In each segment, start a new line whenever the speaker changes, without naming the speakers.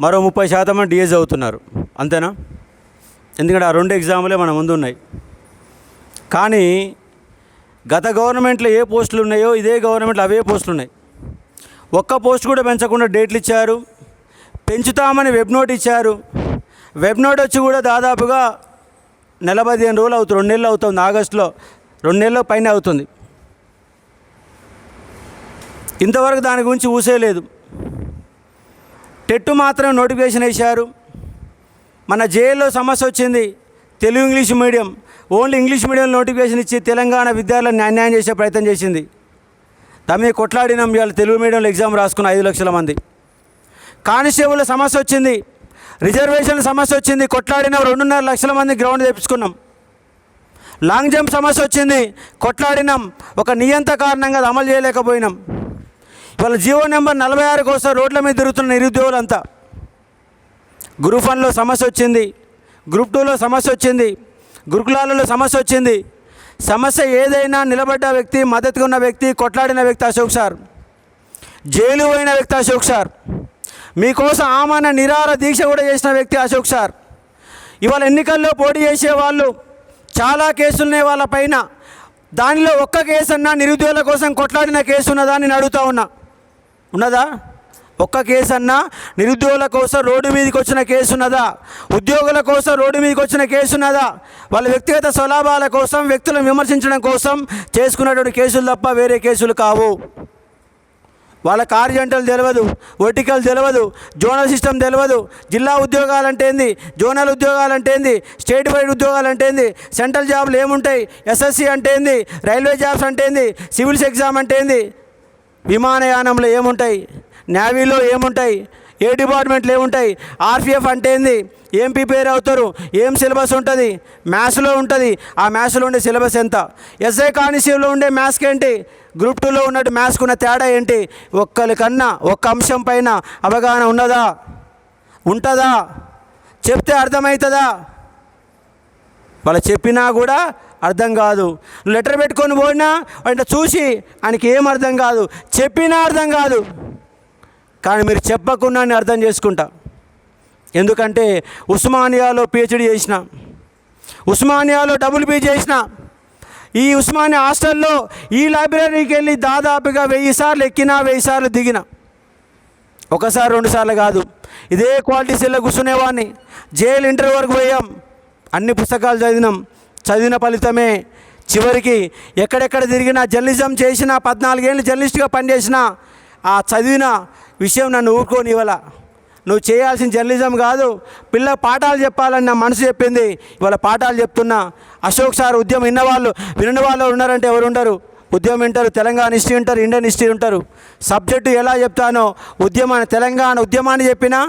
మరో ముప్పై శాతం డిఎస్ చదువుతున్నారు. అంతేనా? ఎందుకంటే ఆ రెండు ఎగ్జాములే మన ముందు ఉన్నాయి. కానీ గత గవర్నమెంట్లో ఏ పోస్టులు ఉన్నాయో ఇదే గవర్నమెంట్లో అవే పోస్టులు ఉన్నాయి. ఒక్క పోస్ట్ కూడా పెంచకుండా డేట్లు ఇచ్చారు. పెంచుతామని వెబ్ నోట్ ఇచ్చారు. వెబ్ నోట్ వచ్చి కూడా దాదాపుగా నెల పదిహేను రోజులు అవుతుంది. రెండు నెలలు అవుతుంది. ఆగస్టులో రెండు నెలల పైన అవుతుంది. ఇంతవరకు దాని గురించి ఊసేయలేదు టెట్టు మాత్రం నోటిఫికేషన్ వేశారు. మన జేఏలో సమస్య వచ్చింది. Telugu English medium. Only English medium notification ఇచ్చి తెలంగాణ విద్యార్థులను అన్యాయం చేసే ప్రయత్నం చేసింది. తమి కొట్లాడినాం ఇవాళ తెలుగు మీడియంలో ఎగ్జామ్ రాసుకున్న ఐదు లక్షల మంది. కానిస్టేబుల్ సమస్య వచ్చింది. రిజర్వేషన్ సమస్య వచ్చింది. కొట్లాడిన రెండున్నర లక్షల మంది గ్రౌండ్ తెప్పించుకున్నాం. లాంగ్ జంప్ సమస్య వచ్చింది. కొట్లాడినాం. ఒక నియంత కారణంగా అది అమలు చేయలేకపోయినాం. ఇవాళ జీవో నెంబర్ నలభై ఆరు కోసం రోడ్ల మీద తిరుగుతున్న నిరుద్యోగులంతా. గ్రూప్ వన్లో సమస్య వచ్చింది. గ్రూప్ టూలో సమస్య వచ్చింది. గురుకులాలలో సమస్య వచ్చింది. సమస్య ఏదైనా నిలబడ్డ వ్యక్తి మద్దతుగా ఉన్న వ్యక్తి కొట్లాడిన వ్యక్తి అశోక్ సార్. జైలు పోయిన వ్యక్తి అశోక్ సార్. మీకోసం ఆమాన నిరార దీక్ష కూడా చేసిన వ్యక్తి అశోక్ సార్. ఇవాళ ఎన్నికల్లో పోటీ చేసే వాళ్ళు చాలా కేసులున్నాయి వాళ్ళ పైన. దానిలో ఒక్క కేసు అన్నా నిరుద్యోగుల కోసం కొట్లాడిన కేసు ఉన్నదా అని నేను అడుగుతా ఉన్నా. ఉన్నదా? ఒక్క కేసు అన్నా నిరుద్యోగుల కోసం రోడ్డు మీదకి వచ్చిన కేసు ఉన్నదా ఉద్యోగుల కోసం రోడ్డు మీదకి వచ్చిన కేసు ఉన్నదా వాళ్ళ వ్యక్తిగత స్వలాభాల కోసం వ్యక్తులను విమర్శించడం కోసం చేసుకున్నటువంటి కేసులు తప్ప వేరే కేసులు కావు. వాళ్ళ కార్జెంటల్ తెలియదు వర్టికల్ తెలియదు జోనల్ సిస్టమ్ తెలియదు జిల్లా ఉద్యోగాలు అంటే ఏంది? జోనల్ ఉద్యోగాలు అంటే ఏంది? స్టేట్ వైడ్ ఉద్యోగాలు అంటే ఏంది? సెంట్రల్ జాబ్లు ఏముంటాయి? ఎస్ఎస్సి అంటే ఏంది? రైల్వే జాబ్స్ అంటే ఏంది? సివిల్స్ ఎగ్జామ్ అంటే ఏంది? విమానయానంలో ఏముంటాయి? నేవీలో ఏముంటాయి? ఏ డిపార్ట్మెంట్లు ఏముంటాయి? ఆర్పిఎఫ్ అంటే ఏంది? ఏం ప్రిపేర్ అవుతారు? ఏం సిలబస్ ఉంటుంది? మ్యాథ్స్లో ఉంటుంది. ఆ మ్యాథ్స్లో ఉండే సిలబస్ ఎంత? ఎస్ఐ కానిస్టేబుల్లో ఉండే మ్యాథ్స్కి ఏంటి? గ్రూప్ టూలో ఉన్నట్టు మ్యాథ్స్కి ఉన్న తేడా ఏంటి? ఒక్కరికన్నా ఒక్క అంశం పైన అవగాహన ఉన్నదా? ఉంటుందా? చెప్తే అర్థమవుతుందా? వాళ్ళు చెప్పినా కూడా అర్థం కాదు. లెటర్ పెట్టుకొని పోయినా అంటే చూసి ఆయనకి ఏం అర్థం కాదు. చెప్పినా అర్థం కాదు. కానీ మీరు చెప్పకుండా నేను అర్థం చేసుకుంటా. ఎందుకంటే ఉస్మానియాలో పిహెచ్డి చేసిన ఉస్మానియాలో డబుల్ పీ చేసిన ఈ ఉస్మానియా హాస్టల్లో ఈ లైబ్రరీకి వెళ్ళి దాదాపుగా వెయ్యి సార్లు ఎక్కినా వెయ్యి సార్లు దిగిన. ఒకసారి రెండు సార్లు కాదు. ఇదే క్వాలిటీ సెల్లో కూర్చునేవాడిని. జైలు ఇంటర్ వరకు పోయాం. అన్ని పుస్తకాలు చదివినాం. చదివిన ఫలితమే చివరికి ఎక్కడెక్కడ తిరిగినా జర్నలిజం చేసిన పద్నాలుగేళ్ళు జర్నలిస్ట్గా పనిచేసిన ఆ చదివిన విషయం నన్ను ఊరుకోని ఇవాళ నువ్వు చేయాల్సిన జర్నలిజం కాదు పిల్ల పాఠాలు చెప్పాలని నా మనసు చెప్పింది. ఇవాళ పాఠాలు చెప్తున్నా. అశోక్ సార్ ఉద్యమం విన్నవాళ్ళు వినని వాళ్ళు ఉన్నారంటే ఎవరు ఉండరు. ఉద్యమం వింటారు తెలంగాణ హిస్టరీ ఉంటారు ఇండియన్ హిస్టరీ ఉంటారు సబ్జెక్టు ఎలా చెప్తానో ఉద్యమాన్ని తెలంగాణ ఉద్యమాన్ని చెప్పినా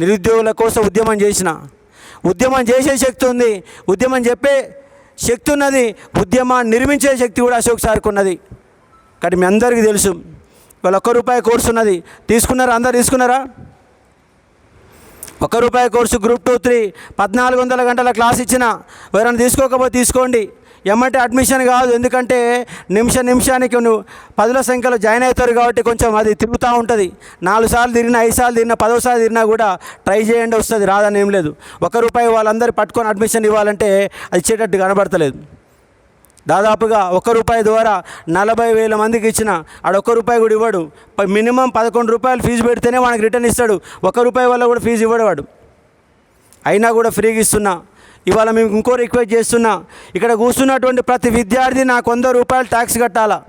నిరుద్యోగుల కోసం ఉద్యమం చేసిన. ఉద్యమం చేసే శక్తి ఉంది. ఉద్యమం చెప్పే శక్తి ఉన్నది. ఉద్యమాన్ని నిర్మించే శక్తి కూడా అశోక్ సార్కి ఉన్నది. కానీ మీ అందరికీ తెలుసు వాళ్ళు ఒక్క రూపాయి కోర్సు ఉన్నది. తీసుకున్నారా? అందరు తీసుకున్నారా? ఒక్క రూపాయి కోర్సు గ్రూప్ టూ త్రీ పద్నాలుగు వందల గంటల క్లాస్ ఇచ్చిన ఎవరైనా తీసుకోకపోతే తీసుకోండి. ఎమ్మంటే అడ్మిషన్ కాదు. ఎందుకంటే నిమిష నిమిషానికి నువ్వు పదుల సంఖ్యలో జాయిన్ అవుతారు కాబట్టి కొంచెం అది తిరుగుతూ ఉంటుంది. నాలుగు సార్లు తిరిగినా ఐదు సార్లు తిరిగినా సార్లు తిరిగినా కూడా ట్రై చేయండి వస్తుంది రాదని ఏం లేదు. ఒక రూపాయి వాళ్ళందరూ పట్టుకొని అడ్మిషన్ ఇవ్వాలంటే అది ఇచ్చేటట్టు కనబడతలేదు. దాదాపుగా ఒక్క రూపాయి ద్వారా నలభై వేల మందికి ఇచ్చిన ఆడ ఒక్క రూపాయి కూడా ఇవ్వడు. మినిమం పదకొండు రూపాయలు ఫీజు పెడితేనే వానికి రిటర్న్ ఇస్తాడు. ఒక్క రూపాయి వల్ల కూడా ఫీజు ఇవ్వడు వాడు. అయినా కూడా ఫ్రీగా ఇస్తున్నా. ఇవాళ మేము ఇంకో రిక్వెస్ట్ చేస్తున్నా. ఇక్కడ కూర్చున్నటువంటి ప్రతి విద్యార్థి నాకు వంద రూపాయలు ట్యాక్స్ కట్టాలా?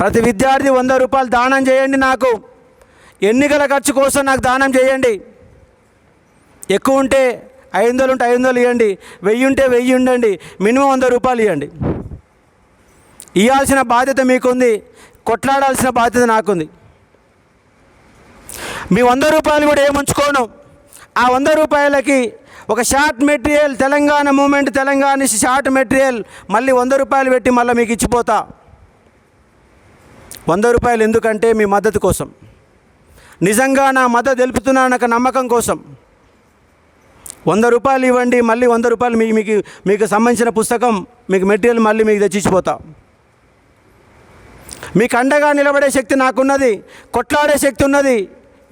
ప్రతి విద్యార్థి వంద రూపాయలు దానం చేయండి నాకు. ఎన్నికల ఖర్చు కోసం నాకు దానం చేయండి. ఎక్కువ ఉంటే ఐదు వందలు ఉంటే ఐదు వందలు ఇవ్వండి. వెయ్యి ఉంటే వెయ్యి ఉండండి. మినిమం వంద రూపాయలు ఇవ్వండి. ఇవ్వాల్సిన బాధ్యత మీకుంది. కొట్లాడాల్సిన బాధ్యత నాకుంది. మీ వంద రూపాయలు కూడా ఏముంచుకోను. ఆ వంద రూపాయలకి ఒక short material Telangana movement Telangana short material. మళ్ళీ వంద రూపాయలు పెట్టి మళ్ళీ మీకు ఇచ్చిపోతా. వంద రూపాయలు ఎందుకంటే మీ మద్దతు కోసం. నిజంగా నా మద్దతు తెలుపుతున్నా నాకు నమ్మకం కోసం. వంద రూపాయలు ఇవ్వండి మళ్ళీ వంద రూపాయలు మీకు మీకు మీకు సంబంధించిన పుస్తకం మీకు మెటీరియల్ మళ్ళీ మీకు తెచ్చిచ్చిపోతా. మీకు అండగా నిలబడే శక్తి నాకున్నది కొట్లాడే శక్తి ఉన్నది.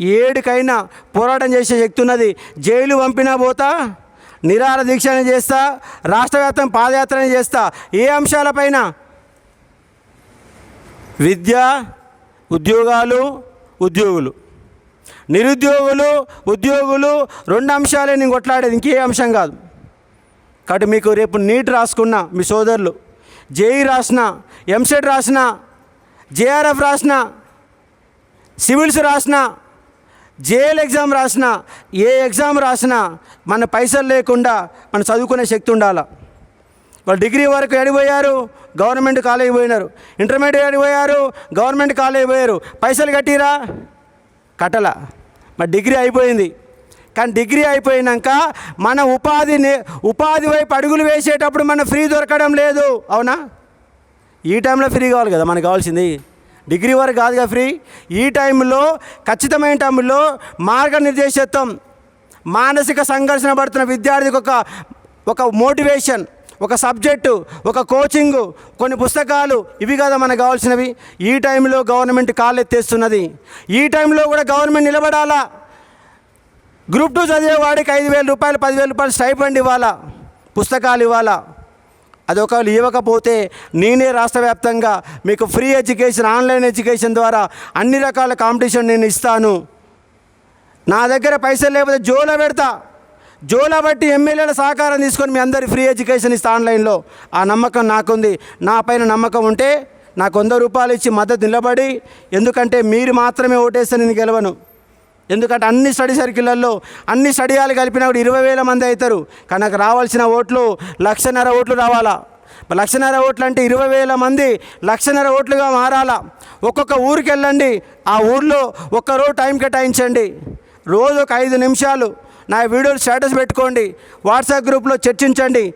ఏడుకైనా పోరాటం చేసే శక్తి ఉన్నది. జైలు పంపినా పోతా నిరాహార దీక్షణ చేస్తా రాష్ట్ర వ్యాప్తం చేస్తా. ఏ అంశాలపైన విద్య ఉద్యోగాలు ఉద్యోగులు. నిరుద్యోగులు ఉద్యోగులు రెండు అంశాలే నేను కొట్లాడేది ఇంకే అంశం కాదు. కాబట్టి మీకు రేపు నీట్ రాసుకున్న మీ సోదరులు. జేఈ రాసిన ఎంసెట్ రాసిన జేఆర్ఎఫ్ రాసిన సివిల్స్ రాసిన జేఎల్ ఎగ్జామ్ రాసినా ఏ ఎగ్జామ్ రాసినా మన పైసలు లేకుండా మన చదువుకునే శక్తి ఉండాలి. వాళ్ళు డిగ్రీ వరకు ఎడిపోయారు గవర్నమెంట్ కాలేజీ పోయినారు. ఇంటర్మీడియట్ ఎడిపోయారు గవర్నమెంట్ కాలేజీ పోయారు. పైసలు కట్టిరా? కట్టల. మరి డిగ్రీ అయిపోయింది. కానీ డిగ్రీ అయిపోయినాక మన ఉపాధి ఉపాధి వైపు అడుగులు వేసేటప్పుడు మన ఫ్రీ దొరకడం లేదు. అవునా? ఈ టైంలో ఫ్రీ కావాలి కదా మనకు కావాల్సింది. డిగ్రీ వరకు కాదుగా ఫ్రీ. ఈ టైంలో ఖచ్చితమైన టైంలో మార్గనిర్దేశత్వం మానసిక సంఘర్షణ పడుతున్న విద్యార్థికి ఒక ఒక మోటివేషన్ ఒక సబ్జెక్టు ఒక కోచింగు కొన్ని పుస్తకాలు ఇవి కదా మనకు కావాల్సినవి. ఈ టైంలో గవర్నమెంట్ కాళ్ళెత్తేస్తున్నది ఈ టైంలో కూడా గవర్నమెంట్ నిలబడాలా? గ్రూప్ టూ చదివే వాడికి ఐదు వేల రూపాయలు పదివేల రూపాయలు స్టైఫండ్ ఇవ్వాలా? పుస్తకాలు ఇవ్వాలా? అది ఒకవేళ ఇవ్వకపోతే నేనే రాష్ట్ర వ్యాప్తంగా మీకు ఫ్రీ ఎడ్యుకేషన్ ఆన్లైన్ ఎడ్యుకేషన్ ద్వారా అన్ని రకాల కాంపిటీషన్ నేను ఇస్తాను. నా దగ్గర పైసలు లేకపోతే జోలో పెడతా. జోలో బట్టి ఎమ్మెల్యేల సహకారం తీసుకొని మీ అందరి ఫ్రీ ఎడ్యుకేషన్ ఇస్తా ఆన్లైన్లో. ఆ నమ్మకం నాకుంది. నా పైన నమ్మకం ఉంటే నాకు వంద రూపాయలు ఇచ్చి మద్దతు నిలబడి ఎందుకంటే మీరు మాత్రమే ఓటేస్తే నేను గెలవను. ఎందుకంటే అన్ని స్టడీ సర్కిళ్ళల్లో అన్ని స్టడీయాలు కలిపినా కూడా ఇరవై వేల మంది అవుతారు. కానీ నాకు రావాల్సిన ఓట్లు లక్షన్నర ఓట్లు రావాలా? లక్షన్నర ఓట్లు అంటే ఇరవై వేల మంది లక్షన్నర ఓట్లుగా మారాలా? ఒక్కొక్క ఊరికి వెళ్ళండి. ఆ ఊర్లో ఒక్క రోజు టైం కేటాయించండి. రోజు ఒక ఐదు నిమిషాలు నా వీడియోలు స్టేటస్ పెట్టుకోండి. వాట్సాప్ గ్రూప్లో చర్చించండి.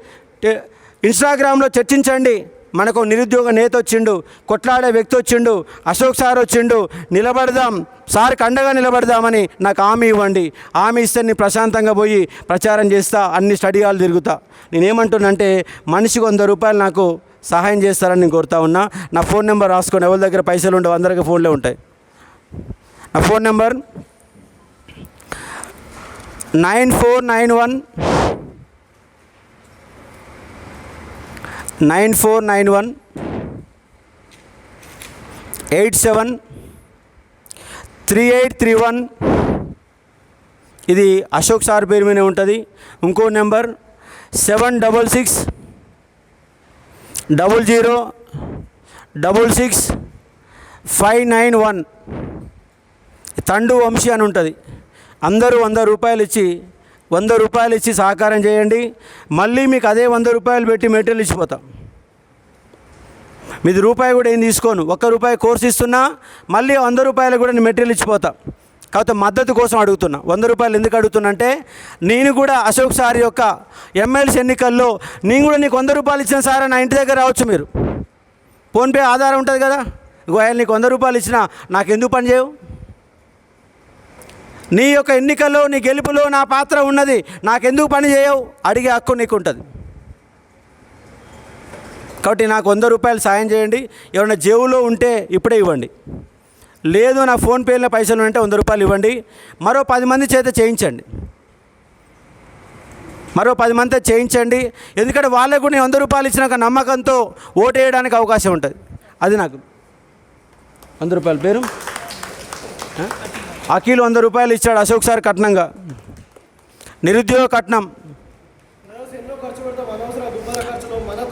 ఇన్స్టాగ్రామ్లో చర్చించండి. మనకు నిరుద్యోగ నేత వచ్చిండు కొట్లాడే వ్యక్తి వచ్చిండు అశోక్ సార్ వచ్చిండు నిలబడదాం సార్కి అండగా నిలబడదామని నాకు హామీ ఇవ్వండి. హామీ ఇస్తే నేను ప్రశాంతంగా పోయి ప్రచారం చేస్తా అన్ని స్టడీ హాల్ తిరుగుతా. నేనేమంటున్నంటే మనిషికి వంద రూపాయలు నాకు సహాయం చేస్తారని నేను కోరుతా ఉన్నా. నా ఫోన్ నెంబర్ రాసుకొని ఎవరి దగ్గర పైసలు ఉండవు అందరికీ ఫోన్లే ఉంటాయి. నా phone number nine four nine one nine four nine one eight seven three eight three one. ఇది అశోక్ సార్ పేరు మీద ఉంటుంది. ఇంకో number seven double six double zero double six five nine one. తండు Vamsi అని ఉంటుంది. అందరూ వంద రూపాయలు ఇచ్చి వంద రూపాయలు ఇచ్చి సహకారం చేయండి. మళ్ళీ మీకు అదే వంద రూపాయలు పెట్టి మెటీరియల్ ఇచ్చిపోతాం. మీది రూపాయి కూడా ఏం తీసుకోను. ఒక్క రూపాయి కోర్స్ ఇస్తున్నా మళ్ళీ వంద రూపాయలు కూడా నేను మెటీరియల్ ఇచ్చిపోతా. కాకపోతే మద్దతు కోసం అడుగుతున్నా. వంద రూపాయలు ఎందుకు అడుగుతున్నా అంటే నేను కూడా అశోక్ సార్ యొక్క ఎమ్మెల్సీ ఎన్నికల్లో నేను కూడా నీకు వంద రూపాయలు ఇచ్చిన సార్ నా ఇంటి దగ్గర రావచ్చు మీరు. ఫోన్పే ఆధారం ఉంటుంది కదా? గోయల్ నీకు వంద రూపాయలు ఇచ్చినా నాకు ఎందుకు పని చేయవు? నీ యొక్క ఎన్నికల్లో నీ గెలుపులో నా పాత్ర ఉన్నది. నాకెందుకు పని చేయవు? అడిగే హక్కు నీకు ఉంటుంది కాబట్టి నాకు వంద రూపాయలు సాయం చేయండి. ఎవరైనా జేబులో ఉంటే ఇప్పుడే ఇవ్వండి. లేదు నా ఫోన్పేలో పైసలు ఉంటే వంద రూపాయలు ఇవ్వండి. మరో పది మంది చేత చేయించండి. మరో పది మంది చేయించండి. ఎందుకంటే వాళ్ళకు కూడా నేను వంద రూపాయలు ఇచ్చినాక నమ్మకంతో ఓటు వేయడానికి అవకాశం ఉంటుంది. అది నాకు. వంద రూపాయల పేరు? అఖిల్ వంద రూపాయలు ఇచ్చాడు అశోక్ సార్ కట్నంగా. నిరుద్యోగ కట్నం.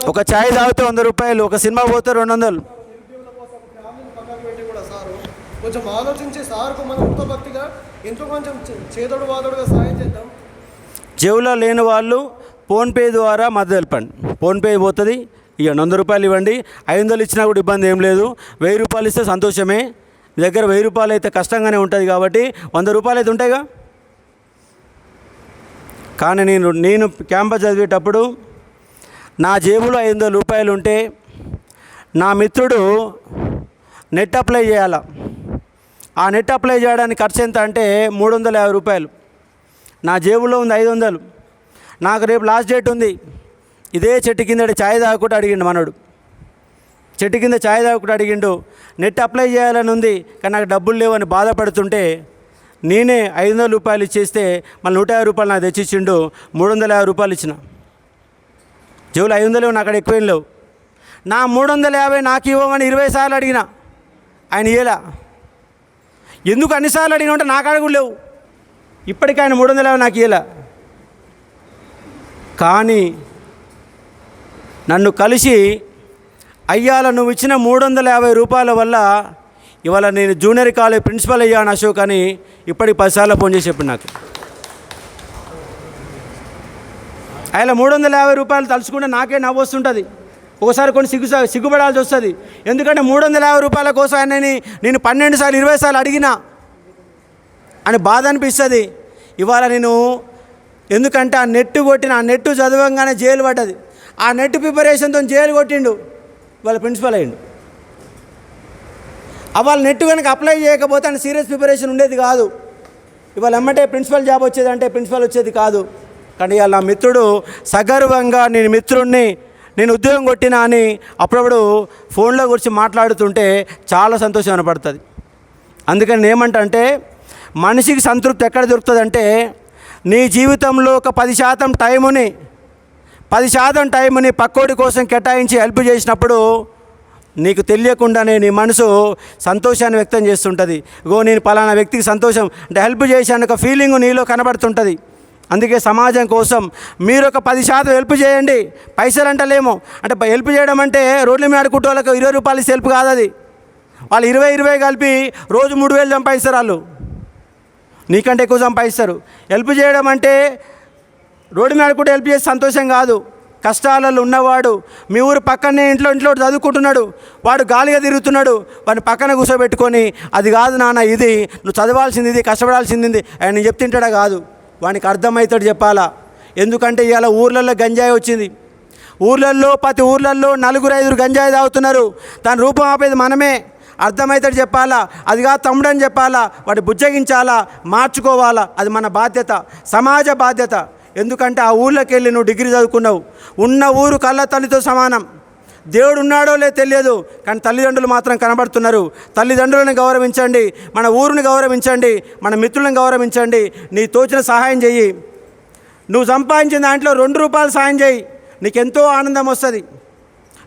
ఒక ఛాయ్ తాగితే వంద రూపాయలు ఒక సినిమా పోతే రెండు వందలు.
నిరుద్యోగుల కోసం ఫ్యామిలీని పక్కకు పెట్టి కూడా సారు కొంచెం ఆలోచించి సార్కు మన ఉత్త భక్తిగా ఎంతో కొంచెం చే- చేదోడు వాదోడుగా సాయం చేద్దాం.
జేబులో లేని వాళ్ళు ఫోన్పే ద్వారా మద్దతు తెలపండి. ఫోన్పే పోతుంది ఇక వంద రూపాయలు ఇవ్వండి. ఐదు వందలు ఇచ్చినా కూడా ఇబ్బంది ఏం లేదు. వెయ్యి రూపాయలు ఇస్తే సంతోషమే. మీ దగ్గర వెయ్యి రూపాయలు అయితే కష్టంగానే ఉంటుంది కాబట్టి వంద రూపాయలు అయితే ఉంటాయిగా? కానీ నేను నేను క్యాంపస్ చదివేటప్పుడు నా జేబులో ఐదు వందల రూపాయలు ఉంటే నా మిత్రుడు నెట్ అప్లై చేయాల. ఆ నెట్ అప్లై చేయడానికి ఖర్చు ఎంత అంటే మూడు వందల యాభై రూపాయలు. నా జేబులో ఉంది ఐదు వందలు. నాకు రేపు లాస్ట్ డేట్ ఉంది. ఇదే చెట్టు కింద ఛాయ్ తాగకుండా అడిగిండు మనోడు. చెట్టు కింద ఛాయ్ తాగకుండా అడిగిండు నెట్ అప్లై చేయాలని ఉంది కానీ నాకు డబ్బులు లేవని బాధపడుతుంటే నేనే ఐదు వందల రూపాయలు ఇచ్చేస్తే మళ్ళీ నూట యాభై రూపాయలు నాకు తెచ్చిచ్చిండు మూడు వందల యాభై రూపాయలు ఇచ్చిన. జేబులు ఐదు వందలు నా అక్కడ ఎక్కువేం లేవు. నా మూడు వందల యాభై నాకు ఇవ్వమని ఇరవై సార్లు అడిగిన. ఆయన ఇయ్యలా. ఎందుకు అన్నిసార్లు అడిగిన ఉంటే నాకు అడుగు లేవు. ఇప్పటికీ ఆయన మూడు వందల యాభై నాకు ఇయ్యలా. కానీ నన్ను కలిసి అయ్యాల నువ్వు ఇచ్చిన మూడు వందల యాభై రూపాయల వల్ల ఇవాళ నేను జూనియర్ కాలేజ్ ప్రిన్సిపల్ అయ్యాను అశోక్ అని ఇప్పటికి పదిసార్లు ఫోన్ చేసి చెప్పి నాకు. ఆయన మూడు వందల యాభై రూపాయలు తలుచుకుంటే నాకే నవ్వు వస్తుంటుంది. ఒకసారి కొన్ని సిగ్గు సిగ్గుపడాల్సి వస్తుంది. ఎందుకంటే మూడు వందల యాభై రూపాయల కోసం ఆయనని నేను పన్నెండు సార్లు ఇరవై సార్లు అడిగినా అని బాధ అనిపిస్తుంది. ఇవాళ నేను ఎందుకంటే ఆ నెట్టు కొట్టిన ఆ నెట్టు చదవంగానే జైలు పడ్డది. ఆ నెట్ ప్రిపరేషన్తో జైలు కొట్టిండు. ఇవాళ ప్రిన్సిపల్ అయ్యిండు. అవాళ నెట్ కనుక అప్లై చేయకపోతే ఆయన సీరియస్ ప్రిపరేషన్ ఉండేది కాదు. ఇవాళ ఎమ్మటే ప్రిన్సిపల్ జాబ్ వచ్చేది అంటే ప్రిన్సిపల్ వచ్చేది కాదు. కానీ ఇవాళ నా మిత్రుడు సగర్వంగా నేను మిత్రుడిని నేను ఉద్యోగం కొట్టినా అని అప్పుడప్పుడు ఫోన్లో గురించి మాట్లాడుతుంటే చాలా సంతోషం కనపడుతుంది అందుకని నేను మనిషికి సంతృప్తి ఎక్కడ దొరుకుతుందంటే నీ జీవితంలో ఒక పది శాతం టైముని పది శాతం టైంని పక్కోడి కోసం కేటాయించి హెల్ప్ చేసినప్పుడు నీకు తెలియకుండానే నీ మనసు సంతోషాన్ని వ్యక్తం చేస్తుంటుంది. గో నేను పలానా వ్యక్తికి సంతోషం అంటే హెల్ప్ చేశాను ఒక ఫీలింగ్ నీలో కనబడుతుంటుంది. అందుకే సమాజం కోసం మీరు ఒక పది శాతం హెల్ప్ చేయండి. పైసలు అంటలేమో అంటే హెల్ప్ చేయడం అంటే రోడ్ల మీద ఆడుకుంటే వాళ్ళకి ఇరవై రూపాయలు హెల్ప్ కాదు అది. వాళ్ళు ఇరవై ఇరవై కలిపి రోజు మూడు వేలు సంపాదిస్తారు వాళ్ళు. నీకంటే ఎక్కువ సంపాదిస్తారు. హెల్ప్ చేయడం అంటే రోడ్డు మీద కూడా హెల్ప్ చేసి సంతోషం కాదు. కష్టాలలో ఉన్నవాడు మీ ఊరు పక్కనే ఇంట్లో ఇంట్లో చదువుకుంటున్నాడు వాడు గాలిగా తిరుగుతున్నాడు వాడిని పక్కన కూర్చోబెట్టుకొని అది కాదు నాన్న ఇది నువ్వు చదవాల్సింది ఇది కష్టపడాల్సింది ఆయన నేను చెప్తుంటాడా కాదు. వానికి అర్థమవుతాడు చెప్పాలా? ఎందుకంటే ఇవాళ ఊర్లలో గంజాయి వచ్చింది. ఊర్లల్లో ప్రతి ఊర్లల్లో నలుగురు ఐదుగురు గంజాయి తాగుతున్నారు. దాని రూపం ఆపేది మనమే. అర్థమవుతాడు చెప్పాలా? అది కాదు తమ్ముడని చెప్పాలా? వాడు బుజ్జగించాలా? మార్చుకోవాలా? అది మన బాధ్యత. సమాజ బాధ్యత. ఎందుకంటే ఆ ఊళ్ళోకి వెళ్ళి నువ్వు డిగ్రీ చదువుకున్నావు. ఉన్న ఊరు కళ్ళ తల్లితో సమానం. దేవుడు ఉన్నాడో లే తెలియదు కానీ తల్లిదండ్రులు మాత్రం కనబడుతున్నారు. తల్లిదండ్రులను గౌరవించండి మన ఊరిని గౌరవించండి మన మిత్రులను గౌరవించండి నీ తోచిన సహాయం చెయ్యి. నువ్వు సంపాదించిన దాంట్లో రెండు రూపాయలు సాయం చేయి నీకెంతో ఆనందం వస్తుంది.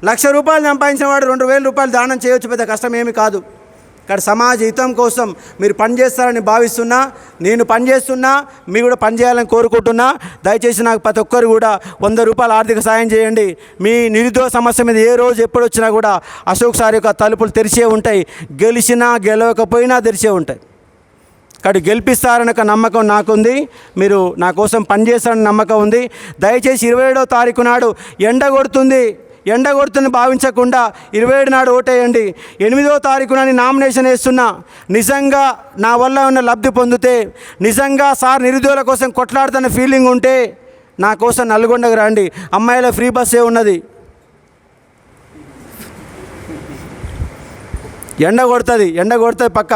లక్ష రూపాయలు సంపాదించిన వాడు రెండు వేల రూపాయలు దానం చేయొచ్చు పెద్ద కష్టం ఏమి కాదు. ఇక్కడ సమాజ హితం కోసం మీరు పనిచేస్తారని భావిస్తున్నా నేను పనిచేస్తున్నా మీరు కూడా పనిచేయాలని కోరుకుంటున్నా దయచేసి నాకు ప్రతి ఒక్కరు కూడా వంద రూపాయలు ఆర్థిక సాయం చేయండి. మీ నిరుద్యోగ సమస్య మీద ఏ రోజు ఎప్పుడు వచ్చినా కూడా అశోక్ సార్ యొక్క తలుపులు తెరిచే ఉంటాయి. గెలిచినా గెలవకపోయినా తెరిచే ఉంటాయి. కాబట్టి గెలిపిస్తారని ఒక నమ్మకం నాకుంది. మీరు నా కోసం పనిచేస్తారని నమ్మకం ఉంది. దయచేసి ఇరవై ఏడవ తారీఖు నాడు ఎండ కొడుతుంది. ఎండ కొడుతుంది భావించకుండా ఇరవై ఏడు నాడు ఓటేయండి. ఎనిమిదో తారీఖున నామినేషన్ వేస్తున్నా నిజంగా నా వల్ల ఉన్న లబ్ధి పొందితే నిజంగా సార్ నిరుద్యోగుల కోసం కొట్లాడుతున్న ఫీలింగ్ ఉంటే నా కోసం నల్గొండకు రండి. అమ్మాయిల ఫ్రీ బస్సే ఉన్నది. ఎండ కొడుతుంది ఎండ కొడుతుంది పక్క.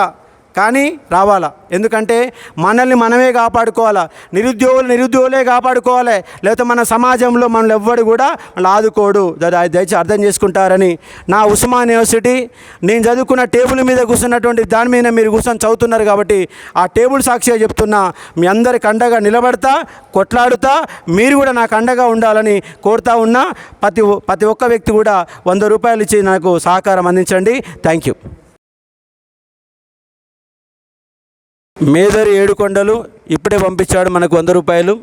కానీ రావాలా? ఎందుకంటే మనల్ని మనమే కాపాడుకోవాలా? నిరుద్యోగులు నిరుద్యోగులే కాపాడుకోవాలి. లేకపోతే మన సమాజంలో మనల్ని ఎవ్వడు కూడా వాళ్ళు ఆదుకోడు. దయచేసి అర్థం చేసుకుంటారని. నా ఉస్మాన్ యూనివర్సిటీ నేను చదువుకున్న టేబుల్ మీద కూర్చున్నటువంటి దాని మీద మీరు కూర్చొని చదువుతున్నారు కాబట్టి ఆ టేబుల్ సాక్షిగా చెప్తున్నా మీ అందరికి అండగా నిలబడతా కొట్లాడుతా మీరు కూడా నాకు అండగా ఉండాలని కోరుతా ఉన్నా ప్రతి ఒ- ప్రతి ఒక్క వ్యక్తి కూడా వంద రూపాయలు ఇచ్చి నాకు సహకారం అందించండి. Thank you. మేదరి ఏడుకొండలు ఇప్పుడే పంపించాడు మనకు వంద రూపాయలు.